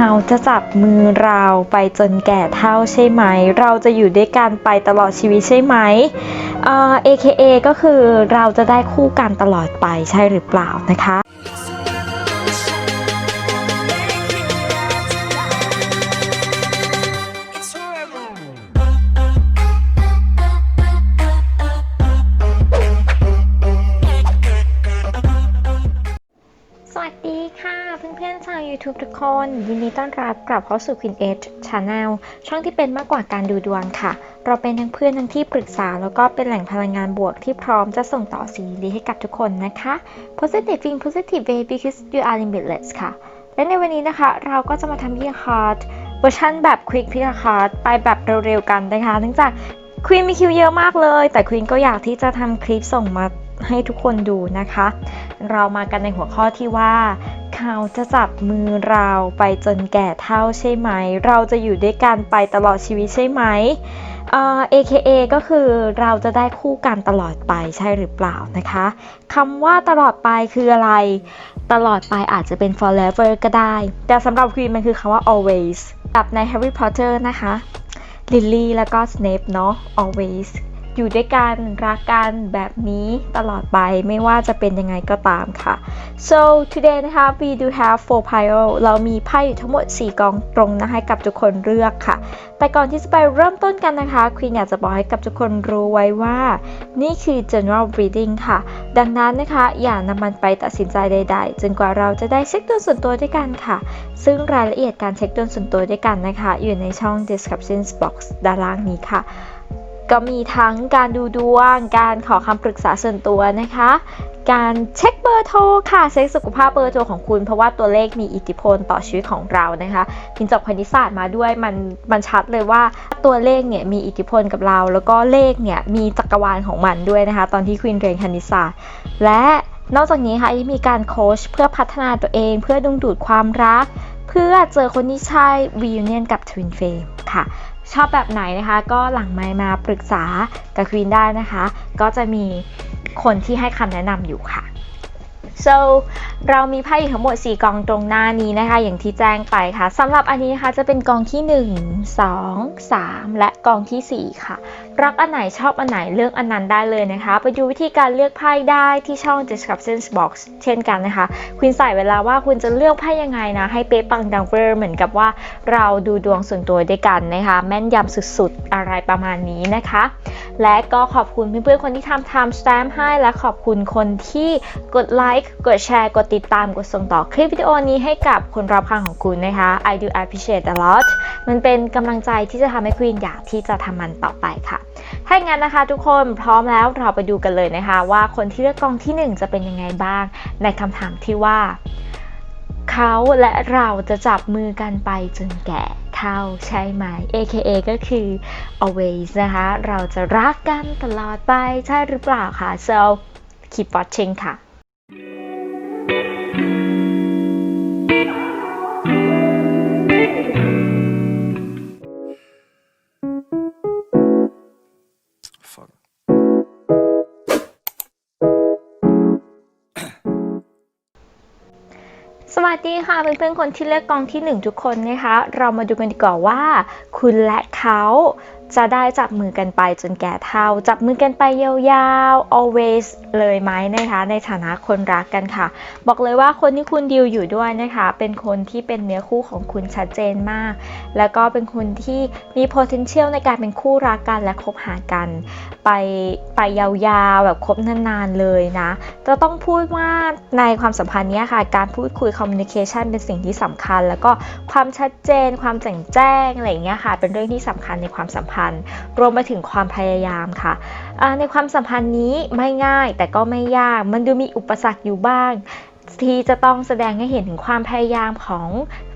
เขาจะจับมือเราไปจนแก่เท่าใช่ไหม เราจะอยู่ด้วยกันไปตลอดชีวิตใช่ไหมเอ่อ AKA ก็คือเราจะได้คู่กันตลอดไปใช่หรือเปล่านะคะ YouTube ทุกคน ยินดีต้อนรับกลับเข้าสู่ Queen Edge Channel ช่องที่เป็นมากกว่าการดูดวงค่ะ เราเป็นทั้งเพื่อนทั้งที่ปรึกษา แล้วก็เป็นแหล่งพลังงานบวกที่พร้อมจะส่งต่อสิ่งดีให้กับทุกคนนะคะ Positive in Positive Way because you are limitless ค่ะ และในวันนี้นะคะ เราก็จะมาทำพี่คาร์ดเวอร์ชันแบบ Quick พี่คาร์ดไปแบบเร็วๆกันนะคะเนื่องจากควีนมีคิวเยอะมากเลย แต่ควีนก็อยากที่จะทำคลิปส่งมา ให้ทุกคนดูนะคะ เรามากันในหัวข้อที่ว่า เขาจะจับมือเราไปจนแก่เท่าใช่ไหม เราจะอยู่ด้วยกันไปตลอดชีวิตใช่ไหมเอ่อ AKA ก็คือเราจะได้คู่กันตลอดไปใช่หรือเปล่านะคะคำว่าตลอดไปคืออะไร ตลอดไปอาจจะเป็น forever ก็ได้ แต่สำหรับควีนมันคือคำว่า always แบบใน Harry Potter นะคะลิลลี่แล้วก็สเนปเนาะ always อยู่ด้วยกันรักกันแบบนี้ตลอดไปไม่ว่าจะเป็นยังไงก็ตามค่ะ so today นะคะ we do have four pile เรามีไพ่อยู่ทั้งหมด 4 กองตรงนะให้กับทุกคนเลือกค่ะ แต่ก่อนที่จะไปเริ่มต้นกันนะคะควีนอยากจะบอกให้กับทุกคนรู้ไว้ว่า นี่คือ general reading ค่ะ ดังนั้นนะคะ อย่านำมันไปตัดสินใจใด ๆ จนกว่าเราจะได้เช็คดวงส่วนตัวด้วยกันค่ะ ซึ่งรายละเอียดการเช็คดวงส่วนตัวด้วยกันนะคะ อยู่ในช่อง description box ด้านล่างนี้ค่ะ ก็มีทั้งการดูดวง การขอคำปรึกษาส่วนตัวนะคะ การเช็คเบอร์โทรค่ะ เช็คสุขภาพเบอร์โทรของคุณ เพราะว่าตัวเลขมีอิทธิพลต่อชีวิตของเรานะคะพินจบคณิตศาสตร์มาด้วยมันมันชัดเลยว่าตัวเลขเนี่ยมีอิทธิพลกับเรา แล้วก็เลขเนี่ยมีจักรวาลของมันด้วยนะคะ ตอนที่ควีนเรียนคณิตศาสตร์ และนอกจากนี้ค่ะยังมีการโค้ชเพื่อพัฒนาตัวเอง เพื่อดึงดูดความรัก เพื่อเจอคนที่ใช่ reunion กับ Twin Flame ค่ะ ชอบแบบไหนนะคะ ก็หลังไมมาปรึกษากับควีนได้นะคะ ก็จะมีคนที่ให้คำแนะนำอยู่ค่ะ so เรามีไพ่ทั้งหมด 4 กองตรงหน้านี้นะคะ อย่างที่แจ้งไปค่ะสำหรับอันนี้นะคะจะเป็นกองที่ 1 2 3 และกองทีสี่ 4 ค่ะ รักอันไหนชอบอันไหนเลือกอันนั้นได้เลยนะคะ ไปดูวิธีการเลือกไพ่ได้ที่ช่อง description box เช่นกันนะคะ คุณใส่เวลาว่าคุณจะเลือกไพ่ยังไงนะ ให้เป๊ะปังดังเวอร์เหมือนกับว่าเราดูดวงส่วนตัวด้วยกันนะคะ แม่นยำสุดๆอะไรประมาณนี้นะคะ และก็ขอบคุณเพื่อนๆคนที่ทำ time stamp ให้และขอบคุณคนที่กดไลค์กดแชร์กดติดตามกดส่งต่อคลิปวิดีโอนี้ให้กับคนรอบข้างของคุณนะคะ I do appreciate a lot มันเป็นกำลังใจที่จะทำให้ควีนอยากที่จะทำมันต่อไปค่ะ ถ้าอย่างนั้นนะคะทุกคนพร้อมแล้วเราไปดูกันเลยนะคะ ว่าคนที่เลือกกองที่ 1 จะเป็นยังไงบ้าง ในคำถามที่ว่า เขาและเราจะจับมือกันไปจนแก่เท่าใช่ไหม AKA ก็คือ always นะคะ เราจะรักกันตลอดไปใช่หรือเปล่าคะ so keep watching ค่ะ สวัสดีค่ะเพื่อนๆคนที่เลือกกองที่ 1 ทุกคนนะคะ เรามาดูกันดีกว่าว่า คุณและเขาจะได้จับมือกันไปจนแก่เท่า จับมือกันไปยาวๆ always เลยไหมนะคะในฐานะคนรักกันค่ะ บอกเลยว่าคนที่คุณดิวอยู่ด้วยนะคะ เป็นคนที่เป็นเนื้อคู่ของคุณชัดเจนมาก แล้วก็เป็นคนที่มี potential ในการเป็นคู่รักกันและคบหากัน ไปไปยาวๆแบบคบนานๆเลยนะจะต้องพูดว่าในความสัมพันธ์นี้ค่ะ การพูดคุย communication เป็นสิ่งที่สำคัญ แล้วก็ความชัดเจน ความแจ่งแจ้งอะไรอย่างเงี้ยค่ะ เป็นเรื่องที่สำคัญในความสัมพันธ์รวมไปถึงความพยายามค่ะ ในความสัมพันธ์นี้ไม่ง่ายแต่ก็ไม่ยาก มันดูมีอุปสรรคอยู่บ้าง ที่จะต้องแสดงให้เห็นถึงความพยายามของ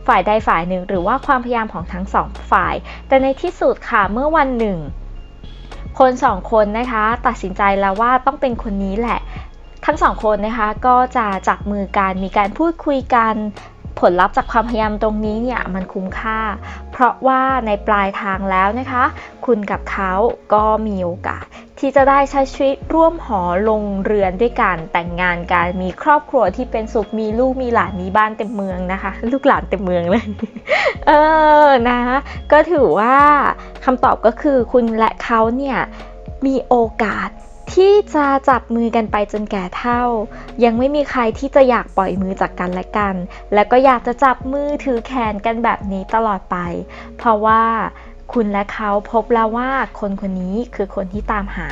ฝ่ายใดฝ่ายหนึ่ง หรือว่าความพยายามของทั้งสองฝ่าย แต่ในที่สุดค่ะเมื่อวันหนึ่ง คนสองคนนะคะ ตัดสินใจแล้วว่าต้องเป็นคนนี้แหละ ทั้งสองคนนะคะก็จะจับมือกันมีการพูดคุยกัน ผลลัพธ์จากความพยายามตรงนี้เนี่ยมันคุ้มค่า เพราะว่าในปลายทางแล้วนะคะ คุณกับเขาก็มีโอกาส ที่จะได้ใช้ชีวิตร่วมหอลงเรือนด้วยกันแต่งงานกันมีครอบครัวที่เป็นสุขมีลูกมีหลานมีบ้านเต็มเมืองนะคะ ลูกหลานเต็มเมืองเลยเออนะก็ถือว่าคำตอบก็คือคุณและเขาเนี่ยมีโอกาส ที่จะจับมือกันไปจนแก่เท่า ยังไม่มีใครที่จะอยากปล่อยมือจากกันและกัน และก็อยากจะจับมือถือแขนกันแบบนี้ตลอดไป เพราะว่าคุณและเขาพบแล้วว่าคนคนนี้คือคนที่ตามหา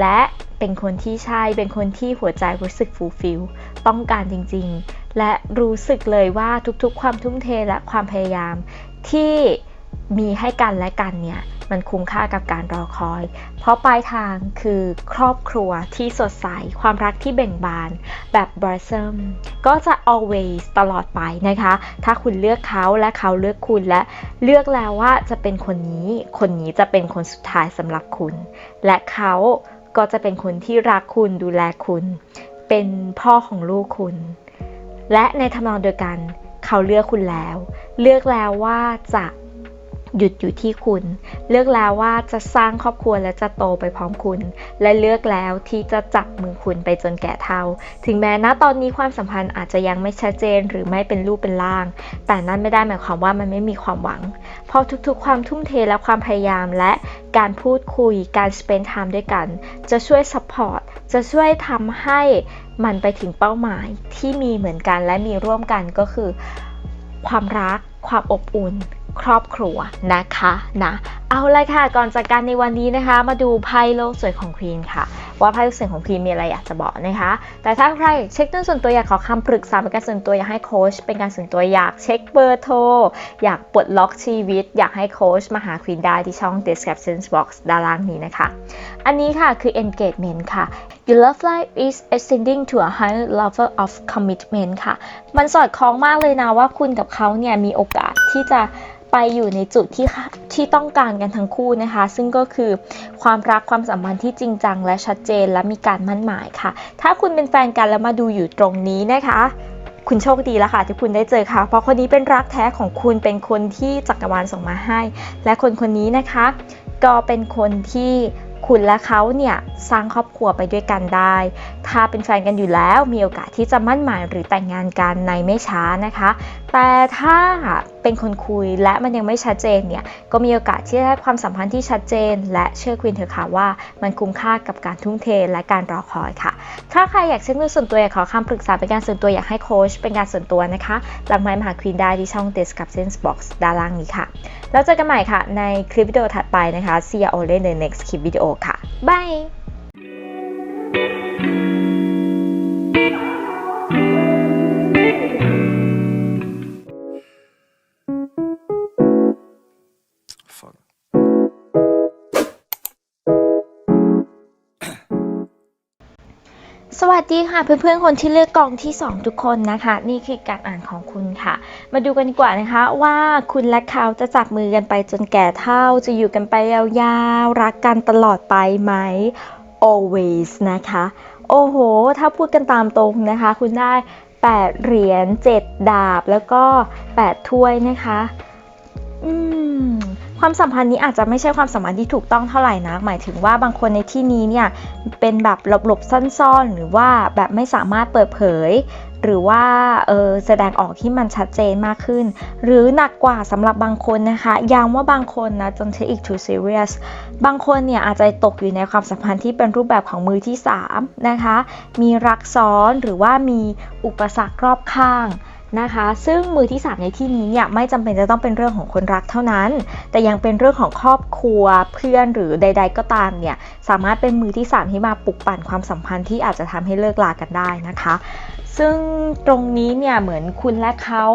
และเป็นคนที่ใช่เป็นคนที่หัวใจรู้สึกฟูลฟิลต้องการจริง ๆ และรู้สึกเลยว่าทุกๆ ความทุ่มเทและความพยายามที่ มีให้กันและกันเนี่ยมันคุ้มค่ากับการรอคอย เพราะปลายทางคือครอบครัวที่สดใส ความรักที่เบ่งบาน แบบบ o ส s มก็จะ always ตลอดไปนะคะ ถ้าคุณเลือกเขาและเขาเลือกคุณและเลือกแล้วว่าจะเป็นคนนี้ คนนี้จะเป็นคนสุดท้ายสำหรับคุณ และเขาก็จะเป็นคนที่รักคุณดูแลคุณ เป็นพ่อของลูกคุณ และในทำนองเดียวกัน เขาเลือกคุณแล้ว เลือกแล้วว่าจะ หยุดอยู่ที่คุณ เลือกแล้วว่าจะสร้างครอบครัวและจะโตไปพร้อมคุณ และเลือกแล้วที่จะจับมือคุณไปจนแก่เฒ่า ถึงแม้ณตอนนี้ความสัมพันธ์อาจจะยังไม่ชัดเจนหรือไม่เป็นรูปเป็นร่าง แต่นั่นไม่ได้หมายความว่ามันไม่มีความหวัง เพราะทุกๆ ความทุ่มเทและความพยายามและการพูดคุยการ spend time ด้วยกัน จะช่วย support จะช่วยทำให้มันไปถึงเป้าหมายที่มีเหมือนกันและมีร่วมกันก็คือ ความรัก ความอบอุ่น ครอบครัวนะคะนะ เอาเลยค่ะ ก่อนจากกันในวันนี้นะคะ มาดูไพ่โลกสวยของควีนค่ะ ว่าไพ่โลกสวยของควีนมีอะไรอยากจะบอกนะคะ แต่ถ้าใครเช็คเรื่องส่วนตัวอยากขอคำปรึกษาเป็นการส่วนตัวอยากให้โค้ชเป็นการส่วนตัวอยากเช็คเบอร์โทรอยากปลดล็อกชีวิต อยากให้โค้ชมาหาควีนได้ที่ช่อง description box ด้านล่างนี้นะคะ อันนี้ค่ะคือ engagement ค่ะ Your love life is ascending to a higher level of commitment ค่ะ มันสอดคล้องมากเลยนะว่าคุณกับเขาเนี่ยมีโอกาสที่จะไปอยู่ในจุดที่ที่ต้องการกันทั้งคู่นะคะ ซึ่งก็คือความรักความสัมพันธ์ที่จริงจังและชัดเจนและมีการมั่นหมายค่ะ ถ้าคุณเป็นแฟนกันแล้วมาดูอยู่ตรงนี้นะคะคุณโชคดีแล้วค่ะที่คุณได้เจอค่ะ เพราะคนนี้เป็นรักแท้ของคุณเป็นคนที่จักรวาลส่งมาให้ และคนคนนี้นะคะ ก็เป็นคนที่คุณและเขาเนี่ยสร้างครอบครัวไปด้วยกันได้ ถ้าเป็นแฟนกันอยู่แล้วมีโอกาสที่จะมั่นหมายหรือแต่งงานกันในไม่ช้านะคะแต่ถ้าเป็นคนคุยและมันยังไม่ชัดเจนเนี่ย ก็มีโอกาสที่จะได้ความสัมพันธ์ที่ชัดเจน และเชื่อควินเถอะค่ะว่า มันคุ้มค่ากับการทุ่มเทและการรอคอยค่ะ ถ้าใครอยากเช็คเรื่องส่วนตัวอยากขอคำปรึกษาเป็นการส่วนตัวอยากให้โค้ชเป็นการส่วนตัวนะคะ หลังไมค์มาหาควีนได้ที่ช่อง Description Box ด้านล่างนี้ค่ะ แล้วเจอกันใหม่ค่ะ ในคลิปวิดีโอถัดไปนะคะ See you all in the next คลิปวิดีโอค่ะ bye สวัสดีค่ะเพื่อนๆคนที่เลือกกองที่ 2 ทุกคนนะคะ นี่คือการอ่านของคุณค่ะ มาดูกันดีกว่านะคะ ว่าคุณและเขาจะจับมือกันไปจนแก่เท่า จะอยู่กันไปยาวๆรักกันตลอดไปไหม always นะคะ โอ้โห ถ้าพูดกันตามตรงนะคะ คุณได้ 8 เหรียญ7ดาบแล้วก็ 8 ถ้วยนะคะ อืมความสัมพันธ์นี้อาจจะไม่ใช่ความสัมพันธ์ที่ถูกต้องเท่าไหร่นะ หมายถึงว่าบางคนในที่นี้เนี่ยเป็นแบบหลบๆซ่อนๆ หรือว่าแบบไม่สามารถเปิดเผย หรือว่าเออแสดงออกที่มันชัดเจนมากขึ้น หรือหนักกว่าสำหรับบางคนนะคะย้ำว่าบางคนนะจน take it too serious บางคนเนี่ยอาจจะตกอยู่ในความสัมพันธ์ที่เป็นรูปแบบของมือที่3นะคะ มีรักซ้อนหรือว่ามีอุปสรรครอบข้าง นะคะ ซึ่งมือที่ 3 ในที่นี้เนี่ยไม่จำเป็นจะต้องเป็นเรื่องของคนรักเท่านั้น แต่ยังเป็นเรื่องของครอบครัวเพื่อนหรือใด ๆ ก็ตามเนี่ยสามารถเป็นมือที่ 3 ที่มาปลุกปั่นความสัมพันธ์ที่อาจจะทำให้เลิกลากันได้นะคะ ซึ่งตรงนี้เนี่ยเหมือนคุณและเขา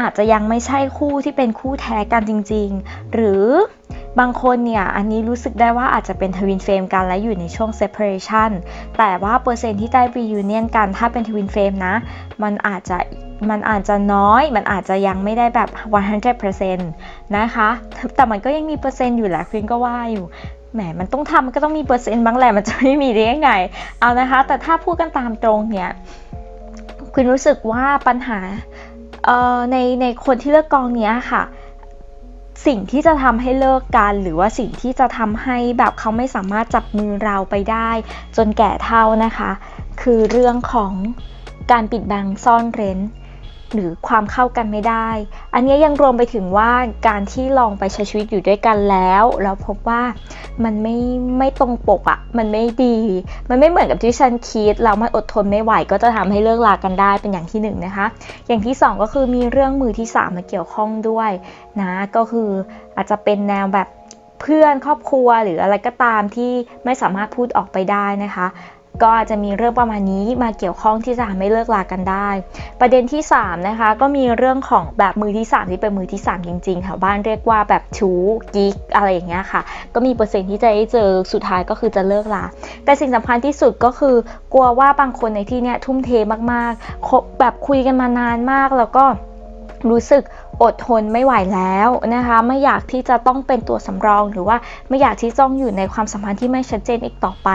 อาจจะยังไม่ใช่คู่ที่เป็นคู่แท้กันจริง ๆ หรือบางคนเนี่ยอันนี้รู้สึกได้ว่าอาจจะเป็นทวินเฟรมกันและอยู่ในช่วง separation แต่ว่าเปอร์เซ็นต์ที่ได้ reunion กันถ้าเป็นทวินเฟรมนะ มันอาจจะ มันอาจจะน้อย มันอาจจะยังไม่ได้แบบ 100%นะคะ แต่มันก็ยังมีเปอร์เซ็นต์อยู่แหละควินก็ว่าอยู่ แหม มันต้องทำมันก็ต้องมีเปอร์เซ็นต์บ้างแหละ มันจะไม่มีได้ยังไง เอานะคะ แต่ถ้าพูดกันตามตรงเนี่ยคุณรู้สึกว่าปัญหาในในคนที่เลือกกองเนี้ยค่ะสิ่งที่จะทำให้เลิกกันหรือว่าสิ่งที่จะทำให้แบบเขาไม่สามารถจับมือเราไปได้ จนแก่เท่านะคะ คือเรื่องของการปิดบังซ่อนเร้น หรือความเข้ากันไม่ได้ อันนี้ยังรวมไปถึงว่าการที่ลองไปใช้ชีวิตอยู่ด้วยกันแล้ว แล้วพบว่ามันไม่ไม่ตรงปกอะ่ะ มันไม่ดี มันไม่เหมือนกับที่ฉันคิดแล้วมันอดทนไม่ไหวก็จะทำให้เลิกลากันได้เป็นอย่างที่หนึ่งนะคะ อย่างที่สองก็คือมีเรื่องมือที่สามมาเกี่ยวข้องด้วยนะ ก็คืออาจจะเป็นแนวแบบเพื่อนครอบครัวหรืออะไรก็ตามที่ไม่สามารถพูดออกไปได้นะคะ ก็อาจจะมีเรื่องประมาณนี้มาเกี่ยวข้องที่จะทำให้เลิกลากันได้ ประเด็นที่ 3 นะคะ ก็มีเรื่องของแบบมือที่ 3 ที่เป็นมือที่ 3 จริงๆแถวบ้านเรียกว่าแบบชู้กิ๊กอะไรอย่างเงี้ยค่ะ ก็มีเปอร์เซ็นต์ที่จะได้เจอสุดท้ายก็คือจะเลิกลาแต่สิ่งสำคัญที่สุดก็คือกลัวว่าบางคนในที่เนี้ยทุ่มเทมากๆแบบคุยกันมานานมากแล้วก็รู้สึก อดทนไม่ไหวแล้วนะคะ ไม่อยากที่จะต้องเป็นตัวสำรอง หรือว่าไม่อยากที่ต้องอยู่ในความสัมพันธ์ที่ไม่ชัดเจนอีกต่อไป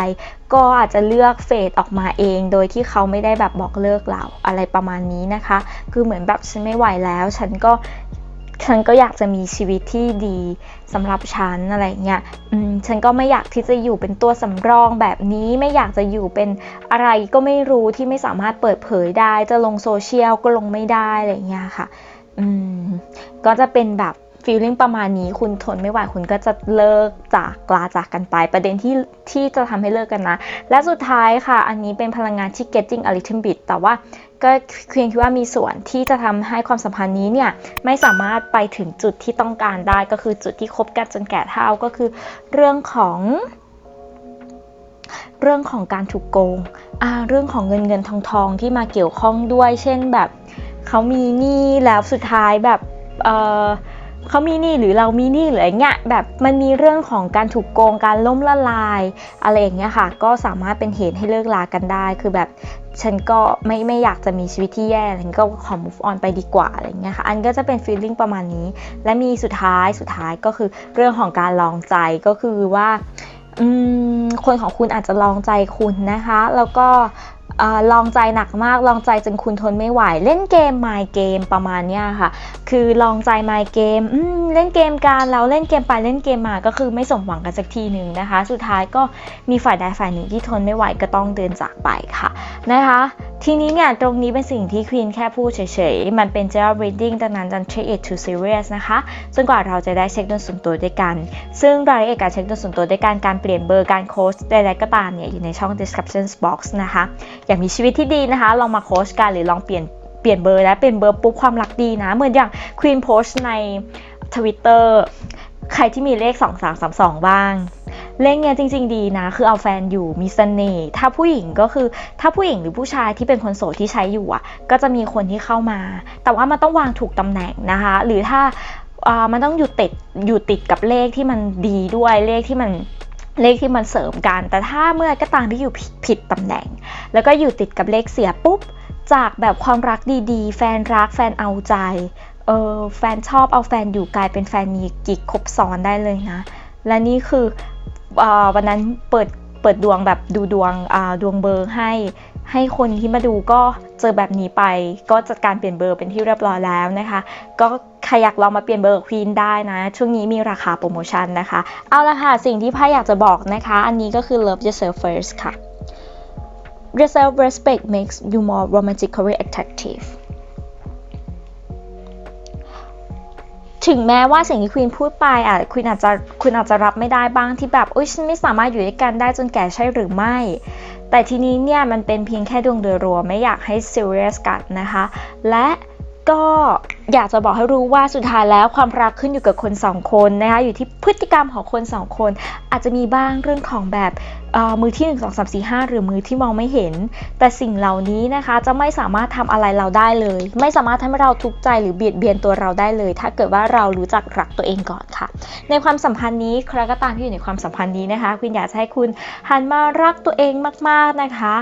ก็อาจจะเลือกเฟดออกมาเอง โดยที่เขาไม่ได้แบบบอกเลิกเราอะไรประมาณนี้นะคะ คือเหมือนแบบฉันไม่ไหวแล้ว ฉันก็ฉันก็อยากจะมีชีวิตที่ดีสำหรับฉันอะไรเงี้ยฉันก็ไม่อยากที่จะอยู่เป็นตัวสำรองแบบนี้ไม่อยากจะอยู่เป็นอะไรก็ไม่รู้ที่ไม่สามารถเปิดเผยได้ จะลงโซเชียลก็ลงไม่ได้อะไรเงี้ยค่ะ อืมก็จะเป็นแบบฟีลลิ่งประมาณนี้คุณทนไม่ไหวคุณก็จะเลิกจากลาจากกันไป ประเด็นที่ที่จะทำให้เลิกกันนะ และสุดท้ายค่ะ อันนี้เป็นพลังงานที่ getting a little bit แต่ว่าก็เพียงคิดว่ามีส่วนที่จะทำให้ความสัมพันธ์นี้เนี่ยไม่สามารถไปถึงจุดที่ต้องการได้ก็คือจุดที่คบกันจนแก่เฒ่าก็คือเรื่องของเรื่องของการถูกโกงอ่าเรื่องของเงินเงินทองทองที่มาเกี่ยวข้องด้วย เช่นแบบ เขามีหนี้แล้วสุดท้ายแบบเออเขามีหนี้หรือเรามีหนี้หรืออะไรเงี้ยแบบมันมีเรื่องของการถูกโกงการล้มละลาย อะไรอย่างเงี้ยค่ะ ก็สามารถเป็นเหตุให้เลิกลากันได้ คือแบบฉันก็ไม่ไม่อยากจะมีชีวิตที่แย่ฉันก็ขอ move on ไปดีกว่าอะไรเงี้ยค่ะ อันก็จะเป็น feeling ประมาณนี้ และมีสุดท้ายสุดท้ายก็คือเรื่องของการลองใจก็คือว่าคนของคุณอาจจะลองใจคุณนะคะ แล้วก็ ลองใจหนักมากลองใจจนคุณทนไม่ไหว เล่นเกม my game ประมาณเนี้ยค่ะ คือลองใจ my game อืมเล่นเกมกันแล้วเล่นเกมไปเล่นเกมมาก็คือไม่สมหวังกันสักทีหนึ่งนะคะ สุดท้ายก็มีฝ่ายใดฝ่ายหนึ่งที่ทนไม่ไหวก็ต้องเดินจากไปค่ะนะคะ ทีนี้เนี่ยตรงนี้เป็นสิ่งที่ควีนแค่พูดเฉยๆ มันเป็น general reading ดังนั้น don't take it too serious นะคะจนกว่าเราจะได้เช็คดวงส่วนตัวด้วยกัน ซึ่งรายละเอียดการเช็คดวงส่วนตัวด้วยการการเปลี่ยนเบอร์การโค้ชใดๆก็ตามเนี่ยอยู่ในช่อง description box นะคะอยากมีชีวิตที่ดีนะคะ ลองมาโค้ชกันหรือลองเปลี่ยนเปลี่ยนเบอร์แล้วเปลี่ยนเบอร์ปุ๊บความรักดีนะ เหมือนอย่างควีนโพสใน Twitter ใครที่มีเลข 2332 บ้าง เลขเนี้ยจริง ๆ ดีนะ คือเอาแฟนอยู่มีเสน่ห์ถ้าผู้หญิงก็คือถ้าผู้หญิงหรือผู้ชายที่เป็นคนโสดที่ใช้อยู่อะ ก็จะมีคนที่เข้ามา แต่ว่ามันต้องวางถูกตำแหน่งนะคะ หรือถ้าอ่ามันต้องอยู่ติดอยู่ติดกับเลขที่มันดีด้วยเลขที่มัน เลขที่มันเสริมกัน แต่ถ้าเมื่อก็ตามที่อยู่ผิดตำแหน่ง แล้วก็อยู่ติดกับเลขเสียปุ๊บ จากแบบความรักดีๆ แฟนรักแฟนเอาใจ เออแฟนชอบเอาแฟนอยู่กลายเป็นแฟนมีกิ๊กคบซ้อนได้เลยนะ และนี่คืออวันนั้นเปิดเปิดดวงแบบดูดวงดวงเบอร์ให้ ให้คนที่มาดูก็เจอแบบนี้ไป ก็จัดการเปลี่ยนเบอร์เป็นที่เรียบร้อยแล้วนะคะ ก็ใครอยากลองมาเปลี่ยนเบอร์ควีนได้นะ ช่วงนี้มีราคาโปรโมชั่นนะคะ เอาละค่ะ สิ่งที่พ่อยากจะบอกนะคะ อันนี้ก็คือ love yourself first ค่ะ Your self respect makes you more romantically attractive ถึงแม้ว่าสิ่งที่ควีนพูดไปอะคุณอาจจะคุณอาจจะรับไม่ได้บ้างที่แบบอุ้ยฉันไม่สามารถอยู่ด้วยกันได้จนแก่ใช่หรือไม่ แต่ทีนี้เนี่ยมันเป็นเพียงแค่ดวงโดยรวมไม่อยากให้ซีเรียสกันนะคะ และ ก็อยากจะบอกให้รู้ว่าสุดท้ายแล้วความรักขึ้นอยู่กับคนสองคนนะคะอยู่ที่พฤติกรรมของคนสองคน อาจจะมีบ้างเรื่องของแบบเอ่อมือที่ 1 2 3 4 5 หรือมือที่มองไม่เห็น แต่สิ่งเหล่านี้นะคะจะไม่สามารถทำอะไรเราได้เลย ไม่สามารถทำให้เราทุกข์ใจหรือเบียดเบียนตัวเราได้เลย ถ้าเกิดว่าเรารู้จักรักตัวเองก่อนค่ะ ในความสัมพันธ์นี้ใครก็ตามที่อยู่ในความสัมพันธ์นี้นะคะคุณอยากให้คุณหันมารักตัวเองมาก ๆนะคะ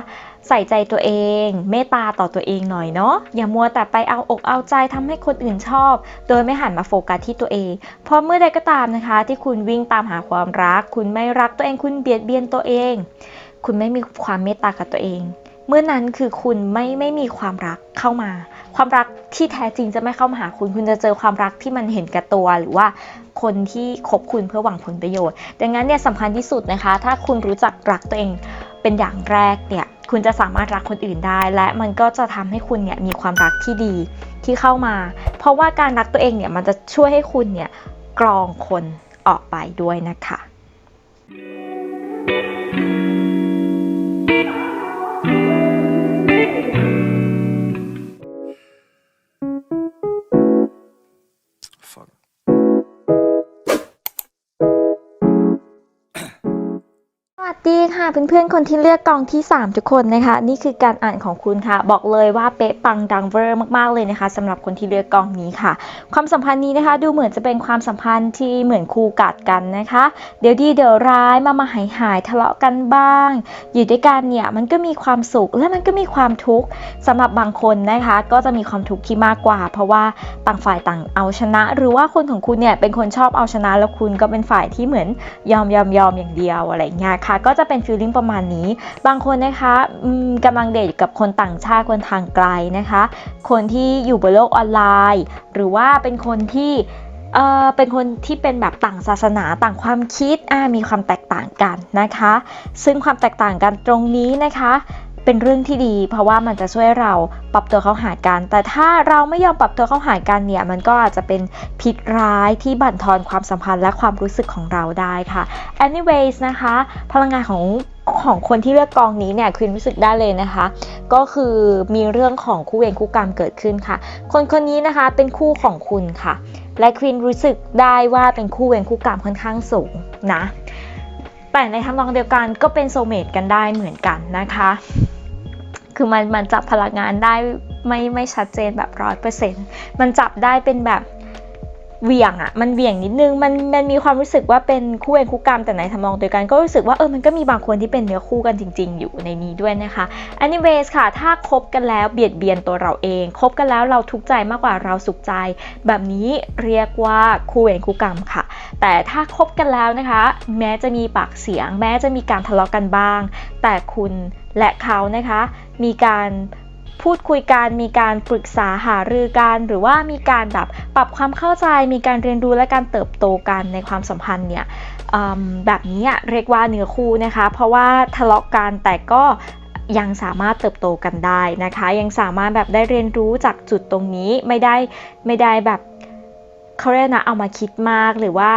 ใส่ใจตัวเอง เมตตาต่อตัวเองหน่อยเนาะอย่ามัวแต่ไปเอาอกเอาใจทำให้คนอื่นชอบ โดยไม่หันมาโฟกัสที่ตัวเอง เพราะเมื่อใดก็ตามนะคะ ที่คุณวิ่งตามหาความรัก คุณไม่รักตัวเองคุณเบียดเบียนตัวเอง คุณไม่มีความเมตตากับตัวเอง เมื่อนั้นคือคุณไม่ไม่มีความรักเข้ามา ความรักที่แท้จริงจะไม่เข้ามาหาคุณ คุณจะเจอความรักที่มันเห็นแก่ตัวหรือว่าคนที่คบคุณเพื่อหวังผลประโยชน์ ดังนั้นเนี่ยสำคัญที่สุดนะคะ ถ้าคุณรู้จักรักตัวเอง เป็นอย่างแรกเนี่ยคุณจะสามารถรักคนอื่นได้ และมันก็จะทำให้คุณเนี่ยมีความรักที่ดีที่เข้ามา เพราะว่าการรักตัวเองเนี่ยมันจะช่วยให้คุณเนี่ยกรองคนออกไปด้วยนะคะ ดีค่ะเพื่อนๆคนที่เลือกกองที่ 3 ทุกคนนะคะ นี่คือการอ่านของคุณค่ะ บอกเลยว่าเป๊ะปังดังเวอร์มากๆเลยนะคะสำหรับคนที่เลือกกองนี้ค่ะ ความสัมพันธ์นี้นะคะ ดูเหมือนจะเป็นความสัมพันธ์ที่เหมือนคู่กัดกันนะคะ เดี๋ยวดีเดี๋ยวร้ายมามาหายหายทะเลาะกันบ้าง อยู่ด้วยกันเนี่ยมันก็มีความสุขและมันก็มีความทุกข์สำหรับบางคนนะคะ ก็จะมีความทุกข์ที่มากกว่า เพราะว่าต่างฝ่ายต่างเอาชนะ หรือว่าคนของคุณเนี่ยเป็นคนชอบเอาชนะแล้วคุณก็เป็นฝ่ายที่เหมือนยอมยอมยอมอย่างเดียวอะไรเงี้ยค่ะก็จะเป็นฟีลลิ่งประมาณนี้ บางคนนะคะอืมกำลังเดทกับคนต่างชาติคนทางไกลนะคะ คนที่อยู่บนโลกออนไลน์ หรือว่าเป็นคนที่เอ่อเป็นคนที่เป็นแบบต่างศาสนาต่างความคิดอ่ามีความแตกต่างกันนะคะ ซึ่งความแตกต่างกันตรงนี้นะคะ เป็นเรื่องที่ดี เพราะว่ามันจะช่วยเราปรับตัวเข้าหากัน แต่ถ้าเราไม่ยอมปรับตัวเข้าหากันเนี่ย มันก็อาจจะเป็นพิษร้ายที่บั่นทอนความสัมพันธ์และความรู้สึกของเราได้ค่ะ anyways นะคะ พลังงานของของคนที่เลือกกองนี้เนี่ยคุณรู้สึกได้เลยนะคะ ก็คือมีเรื่องของคู่เวรคู่กรรมเกิดขึ้นค่ะ คนคนนี้นะคะเป็นคู่ของคุณค่ะ และควินรู้สึกได้ว่าเป็นคู่เวรคู่กรรมค่อนข้างสูงนะ แต่ในทำนองเดียวกันก็เป็นโซเมตกันได้เหมือนกันนะคะ คือมันมันจับพลังงานได้ไม่ไม่ชัดเจนแบบร้อยเปอร์เซ็นต์มันจับได้เป็นแบบ เวียงอะมันเวียงนิดนึงมันมันมีความรู้สึกว่าเป็นคู่เวรคู่กรรมแต่ในทำนองเดียวกันก็รู้สึกว่าเออมันก็มีบางคนที่เป็นเนื้อคู่กันจริง ๆ อยู่ในนี้ด้วยนะคะ anyways ค่ะ ถ้าคบกันแล้วเบียดเบียนตัวเราเองคบกันแล้วเราทุกข์ใจมากกว่าเราสุขใจ แบบนี้เรียกว่าคู่เวรคู่กรรมค่ะ แต่ถ้าคบกันแล้วนะคะ แม้จะมีปากเสียง แม้จะมีการทะเลาะกันบ้าง แต่คุณและเขานะคะ มีการ พูดคุยกันมีการปรึกษาหารือกันหรือว่ามีการแบบปรับความเข้าใจมีการเรียนรู้และการเติบโตกันในความสัมพันธ์เนี่ยแบบนี้เรียกว่าเนื้อคู่นะคะ เพราะว่าทะเลาะกันแต่ก็ยังสามารถเติบโตกันได้นะคะ ยังสามารถแบบได้เรียนรู้จากจุดตรงนี้ไม่ได้ไม่ได้แบบเขาเรียกนะเอามาคิดมากหรือว่า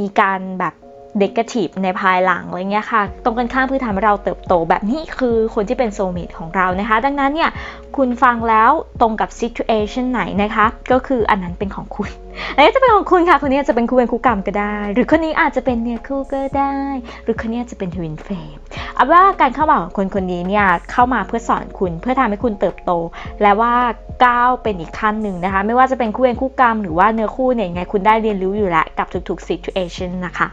มีการแบบ เดกทีฟในภายหลังอะไรเงี้ยค่ะ ตรงกันข้ามเพื่อทำให้เราเติบโตแบบนี้คือคนที่เป็นโซลเมตของเรานะคะ ดังนั้นเนี่ยคุณฟังแล้วตรงกับ situation ไหนนะคะ ก็คืออันนั้นเป็นของคุณอันนี้จะเป็นของคุณค่ะ คนนี้อาจจะเป็นคู่เป็นคู่กรรมก็ได้ หรือคนนี้อาจจะเป็นเนื้อคู่ก็ได้ หรือคนนี้จะเป็นทวินเฟมเอาว่าการเข้ามาของคนคนนี้เนี่ยเข้ามาเพื่อสอนคุณเพื่อทำให้คุณเติบโต และว่าก้าวเป็นอีกขั้นหนึ่งนะคะ ไม่ว่าจะเป็นคู่เป็นคู่กรรม หรือว่าเนื้อคู่เนี่ยไงคุณได้เรียนรู้อยู่แล้วกับทุกๆ situation นะคะ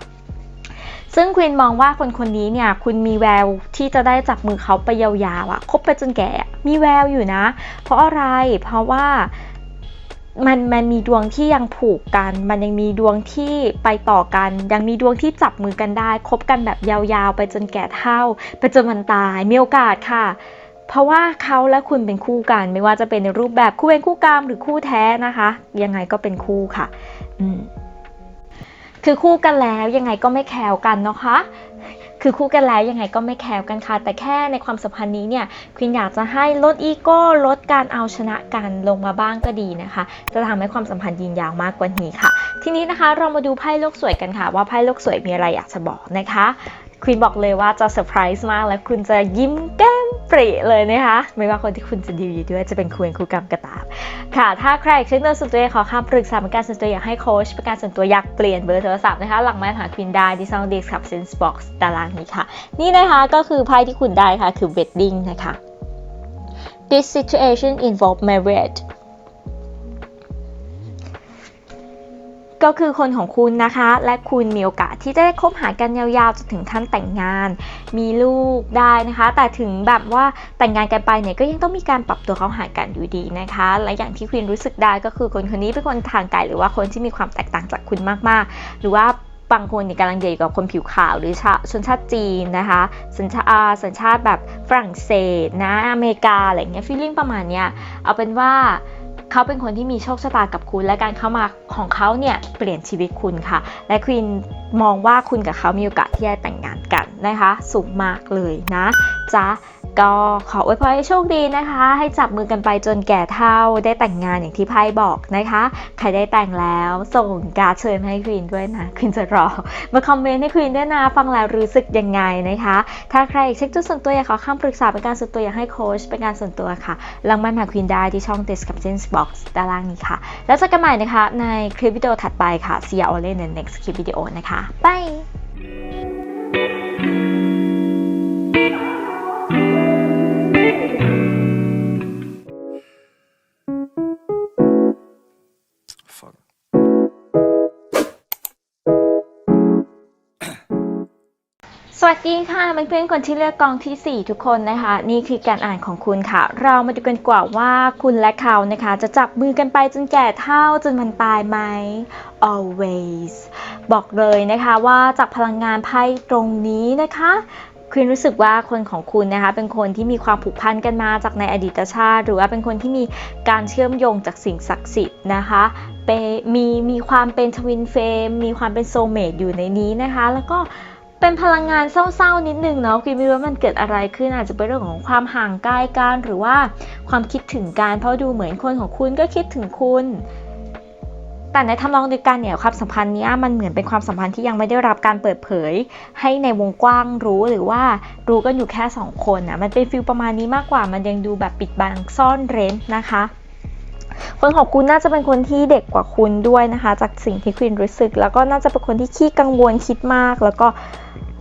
ซึ่งควีนมองว่าคนคนนี้เนี่ยคุณมีแววที่จะได้จับมือเขาไปยาวๆอะคบไปจนแก่อะมีแววอยู่นะ เพราะอะไรเพราะว่ามันมันมีดวงที่ยังผูกกัน มันยังมีดวงที่ไปต่อกัน ยังมีดวงที่จับมือกันได้ คบกันแบบยาวๆ ไปจนแก่เฒ่า ไปจนวันตาย มีโอกาสค่ะ เพราะว่าเขาและคุณเป็นคู่กัน ไม่ว่าจะเป็นในรูปแบบคู่เป็นคู่กรรมหรือคู่แท้นะคะ ยังไงก็เป็นคู่ค่ะ อืม คือคู่กันแล้วยังไงก็ไม่แคลวกันนะคะ คือคู่กันแล้วยังไงก็ไม่แคลวกันค่ะ แต่แค่ในความสัมพันธ์นี้เนี่ยควินอยากจะให้ลดอีโก้ลดการเอาชนะกันลงมาบ้างก็ดีนะคะ จะทำให้ความสัมพันธ์ยืนยาวมากกว่านี้ค่ะ ทีนี้นะคะเรามาดูไพ่โลกสวยกันค่ะ ว่าไพ่โลกสวยมีอะไรอยากจะบอกนะคะ ควินบอกเลยว่าจะเซอร์ไพรส์มากและคุณจะยิ้มแก้มปริเลยนะคะ ไม่ว่าคนที่คุณจะดีอยู่ด้วยจะเป็นคู่เวรคู่กรรมก็ตามค่ะ ถ้าใครเช็คเงินส่วนตัวขอคำปรึกษาป็นการส่วนตัวอยากให้โค้ชป็นการส่วนตัวอยากเปลี่ยนเบอร์โทรศัพท์นะคะ หลังไมาหาควินได้ที่ช่อง d i s c r i p t i o n box ตารางนี้ค่ะ นี่นะคะก็คือไพ่ที่คุณได้ค่ะคือ wedding นะคะ This situation involve marriage ก็คือคนของคุณนะคะ และคุณมีโอกาสที่จะได้คบหากันยาวๆจนถึงขั้นแต่งงาน มีลูกได้นะคะ แต่ถึงแบบว่าแต่งงานกันไปเนี่ยก็ยังต้องมีการปรับตัวเข้าหากันอยู่ดีนะคะ และอย่างที่ควีนรู้สึกได้ก็คือคนคนนี้เป็นคนทางไกลหรือว่าคนที่มีความแตกต่างจากคุณมากๆ หรือว่าบางคนเนี่ยกำลังเดทกับคนผิวขาวหรือชาชนชาติจีนนะคะ สัญชาอาสัญชาติแบบฝรั่งเศสนะอเมริกาอะไรเงี้ยฟีลลิ่งประมาณเนี้ยเอาเป็นว่า เขาเป็นคนที่มีโชคชะตากับคุณ และการเข้ามาของเขาเนี่ยเปลี่ยนชีวิตคุณค่ะ และควีนมองว่าคุณกับเขามีโอกาสที่จะแต่งงานกันนะคะ สูงมากเลยนะจ๊ะ ก็ขออวยพรให้โชคดีนะคะ ให้จับมือกันไปจนแก่เท่าได้แต่งงานอย่างที่ไพ่บอกนะคะ ใครได้แต่งแล้วส่งการดเชิญให้ควีนด้วยนะควีนจะรอ มาคอมเมนต์ให้ควีนด้วยนะฟังแล้วรู้สึกยังไงนะคะ ถ้าใครอยากเช็คจุดส่วนตัวอยากขอคำปรึกษาเป็นการส่วนตัวอยากให้โค้ชเป็นการส่วนตัวค่ะลองมาหาควีนได้ที่ช่อง description box ด้านล่างนี้ค่ะ แล้วเจอกันใหม่นะคะในคลิปวิดีโอถัดไปค่ะ see you all in the next คลิปวิดีโอนะคะ bye ดีค่ะเพื่อนๆคนที่เลือกกองทีสี่ 4 ทุกคนนะคะ นี่คือการอ่านของคุณค่ะ เรามาดูกันกว่าว่าคุณและเขานะคะ จะจับมือกันไปจนแก่เท่าจนมันตายไหม always บอกเลยนะคะว่าจากพลังงานไพ่ตรงนี้นะคะควีนรู้สึกว่าคนของคุณนะคะเป็นคนที่มีความผูกพันกันมาจากในอดีตชาติ หรือว่าเป็นคนที่มีการเชื่อมโยงจากสิ่งศักดิ์สิทธิ์นะคะเปมีมีความเป็นทวินเฟมมีความเป็นโซเมดอยู่ในนี้นะคะ แล้วก็ เป็นพลังงานเศร้าๆนิดนึงเนาะคิดไม่รู้ว่ามันเกิดอะไรขึ้นอาจจะเป็นเรื่องของความห่างไกลกันหรือว่าความคิดถึงกันเพราะดูเหมือนคนของคุณก็คิดถึงคุณ แต่ในทำนองเดียวกันเนี่ยความสัมพันธ์เนี้ยมันเหมือนเป็นความสัมพันธ์ที่ยังไม่ได้รับการเปิดเผย ให้ในวงกว้างรู้หรือว่ารู้กันอยู่แค่สองคนอะมันเป็นฟิลประมาณนี้มากกว่ามันยังดูแบบปิดบังซ่อนเร้นนะคะ คนของคุณน่าจะเป็นคนที่เด็กกว่าคุณด้วยนะคะ จากสิ่งที่ควีนรู้สึก แล้วก็น่าจะเป็นคนที่ขี้กังวลคิดมาก แล้วก็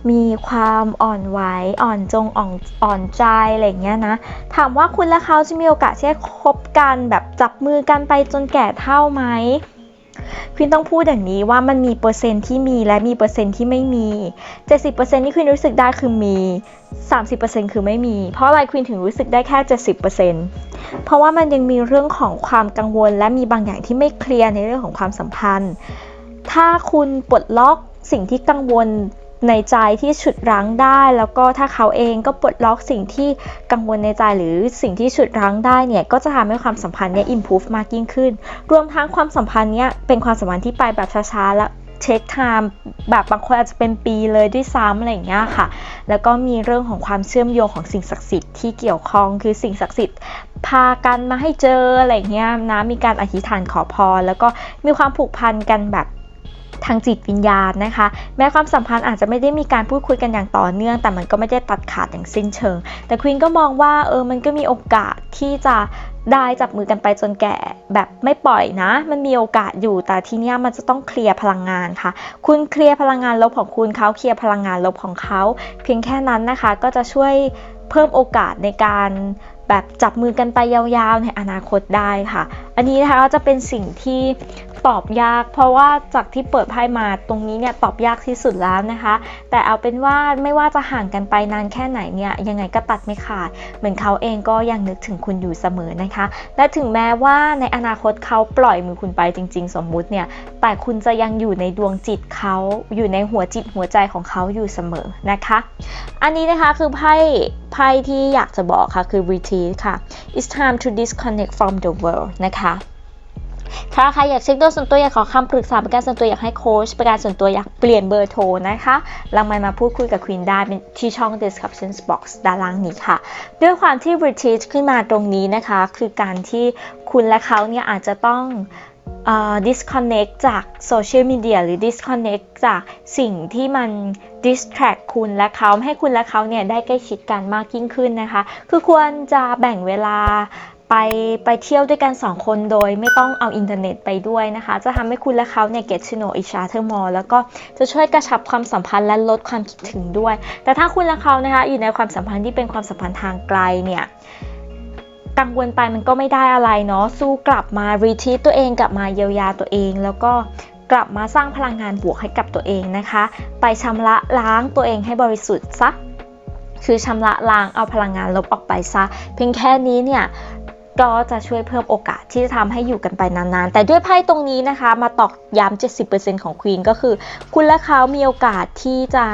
มีความอ่อนไหวอ่อนจงอ่อนอ่อนใจอะไรเงี้ยนะถามว่าคุณและเขาจะมีโอกาสที่จะคบกันแบบจับมือกันไปจนแก่เท่าไหม ควีนต้องพูดอย่างนี้ว่ามันมีเปอร์เซ็นที่มีและมีเปอร์เซ็นที่ไม่มี 70%ที่ควีนรู้สึกได้คือมี 30%คือไม่มี เพราะอะไรควีนถึงรู้สึกได้แค่ 70%เพราะว่ามันยังมีเรื่องของความกังวล และมีบางอย่างที่ไม่เคลียร์ในเรื่องของความสัมพันธ์ ถ้าคุณปลดล็อกสิ่งที่กังวล ในใจที่ฉุดรั้งได้ แล้วก็ถ้าเขาเองก็ปลดล็อกสิ่งที่กังวลในใจหรือสิ่งที่ฉุดรั้งได้เนี่ยก็จะทำให้ความสัมพันธ์เนี่ย improve มากยิ่งขึ้น รวมทั้งความสัมพันธ์เนี่ยเป็นความสัมพันธ์ที่ไปแบบช้าๆและเช็คไทม์แบบบางคนอาจจะเป็นปีเลยด้วยซ้ำอะไรอย่างเงี้ยค่ะ แล้วก็มีเรื่องของความเชื่อมโยงของสิ่งศักดิ์สิทธิ์ที่เกี่ยวข้องคือสิ่งศักดิ์สิทธิ์พากันมาให้เจออะไรอย่างเงี้ยนะมีการอธิษฐานขอพรแล้วก็มีความผูกพันกันแบบ ทางจิตวิญญาณนะคะ แม้ความสัมพันธ์อาจจะไม่ได้มีการพูดคุยกันอย่างต่อเนื่อง แต่มันก็ไม่ได้ตัดขาดอย่างสิ้นเชิง แต่ควีนก็มองว่าเออมันก็มีโอกาสที่จะได้จับมือกันไปจนแก่แบบไม่ปล่อยนะ มันมีโอกาสอยู่แต่ทีเนี้ยมันจะต้องเคลียร์พลังงานค่ะ คุณเคลียร์พลังงานลบของคุณเขาเคลียร์พลังงานลบของเขาเพียงแค่นั้นนะคะก็จะช่วยเพิ่มโอกาสในการแบบจับมือกันไปยาวๆในอนาคตได้ค่ะอันนี้นะคะก็จะเป็นสิ่งที่ตอบยาก เพราะว่าจากที่เปิดไพ่มาตรงนี้เนี่ยตอบยากที่สุดแล้วนะคะ แต่เอาเป็นว่าไม่ว่าจะห่างกันไปนานแค่ไหนเนี่ยยังไงก็ตัดไม่ขาด เหมือนเขาเองก็ยังนึกถึงคุณอยู่เสมอนะคะ และถึงแม้ว่าในอนาคตเขาปล่อยมือคุณไปจริง ๆ สมมุติเนี่ยแต่คุณจะยังอยู่ในดวงจิตเขาอยู่ในหัวจิตหัวใจของเขาอยู่เสมอนะคะ อันนี้นะคะคือไพ่ไพ่ที่อยากจะบอกค่ะคือ retreat ค่ะ it's time to disconnect from the world นะคะถ้าใครอยากเช็คตัวส่วนตัวอยากขอคำปรึกษาเป็นการส่วนตัวอยากให้โค้ชเป็นการส่วนตัวอยากเปลี่ยนเบอร์โทรนะคะลองมามาพูดคุยกับควีนได้ที่ช่อง description box ด้านล่างนี้ค่ะ ด้วยความที่ retreat ขึ้นมาตรงนี้นะคะ คือการที่คุณและเขาเนี่ยอาจจะต้อง disconnect จากโซเชียลมีเดียหรือ disconnect จากสิ่งที่มัน distract คุณและเขาให้คุณและเขาเนี่ยได้ใกล้ชิดกันมากยิ่งขึ้นนะคะ คือควรจะแบ่งเวลา ไปไปเที่ยวด้วยกัน2คนโดยไม่ต้องเอาอินเทอร์เน็ตไปด้วยนะคะ จะทำให้คุณและเขาเนี่ย get to know each other more แล้วก็จะช่วยกระชับความสัมพันธ์และลดความคิดถึงด้วย แต่ถ้าคุณและเขานะคะอยู่ในความสัมพันธ์ที่เป็นความสัมพันธ์ทางไกลเนี่ยกังวลไปมันก็ไม่ได้อะไรเนาะสู้กลับมา retreat ตัวเองกลับมาเยียวยาตัวเอง แล้วก็กลับมาสร้างพลังงานบวกให้กับตัวเองนะคะ ไปชำระล้างตัวเองให้บริสุทธิ์ซะคือชำระล้างเอาพลังงานลบออกไปซะ เพียงแค่นี้เนี่ย ก็จะช่วยเพิ่มโอกาสที่จะทำให้อยู่กันไปนานๆ แต่ด้วยไพ่ตรงนี้นะคะ มาตอกย้ำ70%ของควีนก็คือ คุณและเขามีโอกาสที่จะ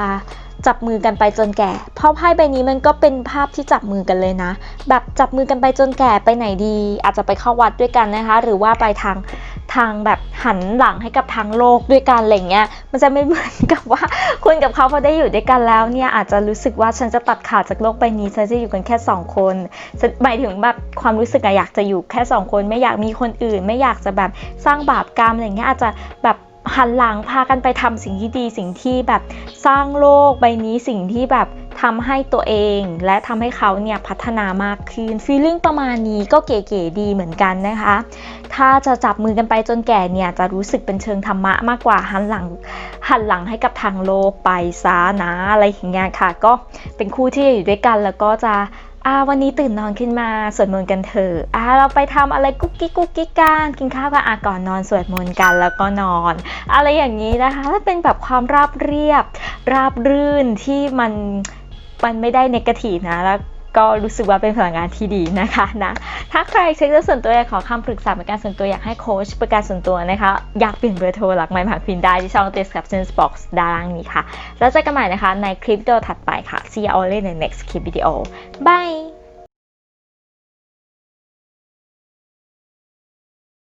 จับมือกันไปจนแก่ เพราะไพ่ใบนี้มันก็เป็นภาพที่จับมือกันเลยนะ แบบจับมือกันไปจนแก่ไปไหนดี อาจจะไปเข้าวัดด้วยกันนะคะ หรือว่าไปทาง ทางแบบหันหลังให้กับทางโลกด้วยกันอะไรเงี้ย มันจะไม่เหมือนกับว่าคุณกับเขาพอได้อยู่ด้วยกันแล้วเนี่ยอาจจะรู้สึกว่าฉันจะตัดขาดจากโลกใบนี้ฉันจะอยู่กันแค่สองคนฉันหมายถึงแบบความรู้สึกอะอยากจะอยู่แค่สองคน ไม่อยากมีคนอื่น ไม่อยากจะแบบสร้างบาปกรรมอะไรเงี้ยอาจจะแบบหันหลังพากันไปทำสิ่งที่ดีสิ่งที่แบบสร้างโลกใบนี้สิ่งที่แบบทำให้ตัวเองและทำให้เขาเนี่ยพัฒนามากขึ้นฟีลลิ่งประมาณนี้ก็เก๋ๆดีเหมือนกันนะคะ ถ้าจะจับมือกันไปจนแก่เนี่ยจะรู้สึกเป็นเชิงธรรมะมากกว่าหันหลังหันหลังให้กับทางโลกไปซะนะอะไรอย่างเงี้ยค่ะ ก็เป็นคู่ที่อยู่ด้วยกันแล้วก็จะอ่าวันนี้ตื่นนอนขึ้นมาสวดมนต์กันเถอะอ่าเราไปทำอะไรกุ๊กกิ๊กกุ๊กกิ๊กกันกินข้าวกันอะก่อนนอนสวดมนต์กันแล้วก็นอน อะไรอย่างนี้นะคะถ้าเป็นแบบความราบเรียบ ราบรื่นที่มันมันไม่ได้เนกาทีฟนะแล้ว ก็รู้สึกว่าเป็นพลังงานที่ดีนะคะนะถ้าใครเช็คเรื่องส่วนตัวอยากขอคำปรึกษาเป็นการส่วนตัวอยากให้โค้ชประการส่วนตัวนะคะอยากเปลี่ยนเบอร์โทรหลักไมค์ผ่านพินได้ที่ช่อง description box ด้านล่างนี้ค่ะ แล้วเจอกันใหม่นะคะในคลิปวิดีโอถัดไปค่ะ see you all in the next clip video bye